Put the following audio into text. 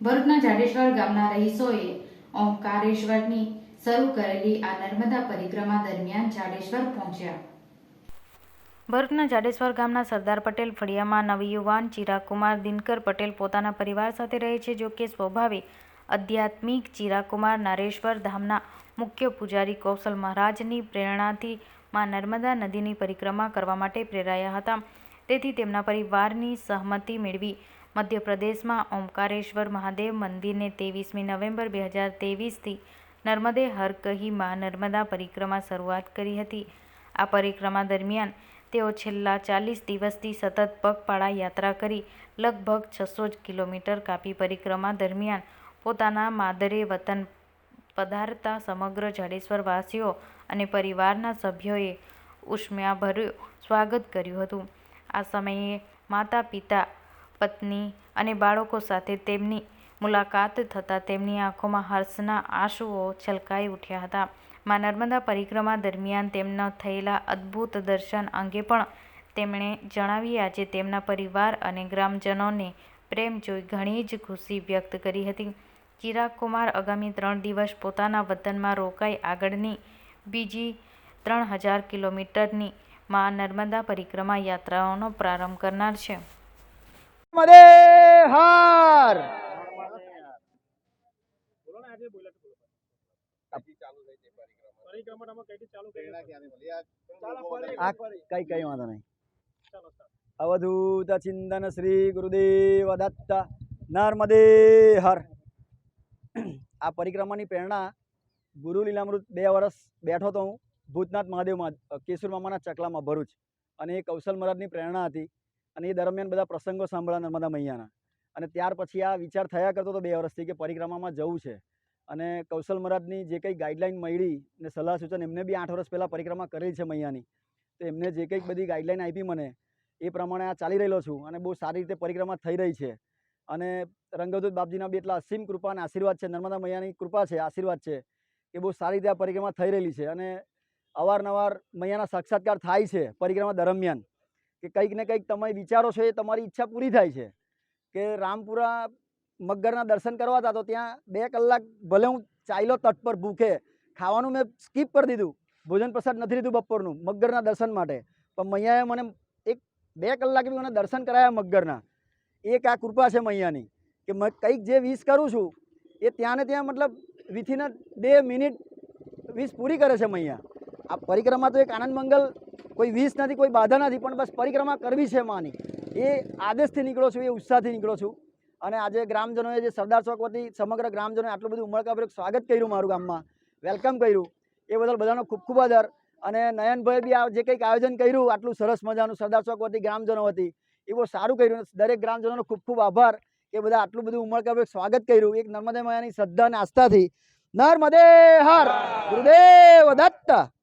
ભરૂચના જાડેશ્વર ગામના રહીશોએ ઓમકારેશ્વરની શરૂ કરેલી આ નર્મદા પરિક્રમા દરમિયાન જાડેશ્વર પહોંચ્યા. ભરૂચના જાડેશ્વર ગામના સરદાર પટેલ ફળિયામાં નવયુવાન ચિરાગકુમાર દિનકર પટેલ પોતાના પરિવાર સાથે રહે છે, જો કે સ્વભાવે આધ્યાત્મિક ચિરાગકુમાર નારેશ્વર ધામના મુખ્ય પૂજારી કૌશલ મહારાજની પ્રેરણાથી માં નર્મદા નદીની પરિક્રમા કરવા માટે પ્રેરાયા હતા. તેથી તેમના પરિવારની સહમતિ મેળવી મધ્યપ્રદેશમાં ઓમકારેશ્વર મહાદેવ મંદિરને ત્રેવીસમી નવેમ્બર બે હજાર ત્રેવીસથી નર્મદે હર કહી માં નર્મદા પરિક્રમા શરૂઆત કરી હતી. આ પરિક્રમા દરમિયાન તેઓ છેલ્લા ચાલીસ દિવસથી સતત પગપાળા યાત્રા કરી લગભગ છસો જ કિલોમીટર કાપી પરિક્રમા દરમિયાન પોતાના માદરે વતન પધારતા સમગ્ર જાડેશ્વરવાસીઓ અને પરિવારના સભ્યોએ ઉષ્મ્યાભર્યું સ્વાગત કર્યું હતું. આ સમયે માતા પિતા પત્ની અને બાળકો સાથે તેમની મુલાકાત થતાં તેમની આંખોમાં હર્ષના આંસુઓ છલકાઈ ઉઠ્યા હતા. માં નર્મદા પરિક્રમા દરમિયાન તેમના થયેલા અદ્ભુત દર્શન અંગે પણ તેમણે જણાવી આજે તેમના પરિવાર અને ગ્રામજનોને પ્રેમ જોઈ ઘણી જ ખુશી વ્યક્ત કરી હતી. ચિરાગ કુમાર આગામી ત્રણ દિવસ પોતાના વતનમાં રોકાઈ આગળની બીજી ત્રણ હજાર કિલોમીટરની માં નર્મદા પરિક્રમા યાત્રાઓનો પ્રારંભ કરનાર છે. મદે હાર. કઈ કઈ વાંધો નહીં. અવધૂત ચિંતન શ્રી ગુરુદેવ દત્ત, નર્મદે હર. આ પરિક્રમાની પ્રેરણા ગુરુ લીલામૃત બે વર્ષ બેઠો તો હું ભૂતનાથ મહાદેવમાં કેશુર મામાના ચકલામાં ભરૂચ અને એ કૌશલ મહારાજની પ્રેરણા હતી. અને એ દરમિયાન બધા પ્રસંગો સાંભળ્યા નર્મદા મૈયાના. અને ત્યાર પછી આ વિચાર થયા કરતો હતો બે વર્ષથી કે પરિક્રમામાં જવું છે. અને કૌશલ મહારાજની જે કંઈ ગાઈડલાઈન મળી ને સલાહ સૂચન, એમને બી આઠ વર્ષ પહેલાં પરિક્રમા કરેલી છે મૈયાની. તો એમને જે કંઈક બધી ગાઈડલાઈન આપી મને, એ પ્રમાણે આ ચાલી રહેલો છું અને બહુ સારી રીતે પરિક્રમા થઈ રહી છે. અને રંગદૂત બાપજીના બી એટલા અસીમ કૃપા અને આશીર્વાદ છે, નર્મદા મૈયાની કૃપા છે, આશીર્વાદ છે એ બહુ સારી રીતે આ પરિક્રમા થઈ રહેલી છે. અને અવારનવાર મૈયાના સાક્ષાત્કાર થાય છે પરિક્રમા દરમિયાન. કે કંઈક ને કંઈક તમે વિચારો છો એ તમારી ઈચ્છા પૂરી થાય છે. કે રામપુરા મગરના દર્શન કરવા હતા તો ત્યાં બે કલાક ભલે હું ચાલ્યો તટ પર ભૂખે, ખાવાનું મેં સ્કીપ કરી દીધું. ભોજન પ્રસાદ નથી લીધું બપોરનું, મગરના દર્શન માટે. પણ મૈયાએ મને એક બે કલાક બી મને દર્શન કરાયા મગરના. એક આ કૃપા છે મૈયાની, કે મેં કંઈક જે વિશ કરું છું, એ ત્યાં ને ત્યાં મતલબ વિથિન બે મિનિટ વિશ પૂરી કરે છે મૈયા. આ પરિક્રમા તો એક આનંદ મંગલ કોઈ વિષ નથી, કોઈ બાધા નથી, પણ બસ પરિક્રમા કરવી છે માની. એ આદેશથી નીકળો છું, એ ઉત્સાહથી નીકળો છું. અને આજે ગ્રામજનોએ જે સરદાર ચોક વતી સમગ્ર ગ્રામજનોએ આટલું બધું ઉમળકાભર્યું સ્વાગત કર્યું મારું ગામમાં, વેલકમ કર્યું. એ બદલ બધાનો ખૂબ ખૂબ આદર. અને નયનભાઈ બી આ જે કંઈક આયોજન કર્યું, આટલું સરસ મજાનું સરદાર ચોક વતી, ગ્રામજનો વતી એ બહુ સારું કર્યું. દરેક ગ્રામજનોનો ખૂબ ખૂબ આભાર કે બધા આટલું બધું ઉમળકાભર્યું સ્વાગત કર્યું. એક નર્મદે માયાની શ્રદ્ધા અને આસ્થાથી. નર્મદે હર! ગુરુદેવ દત્ત!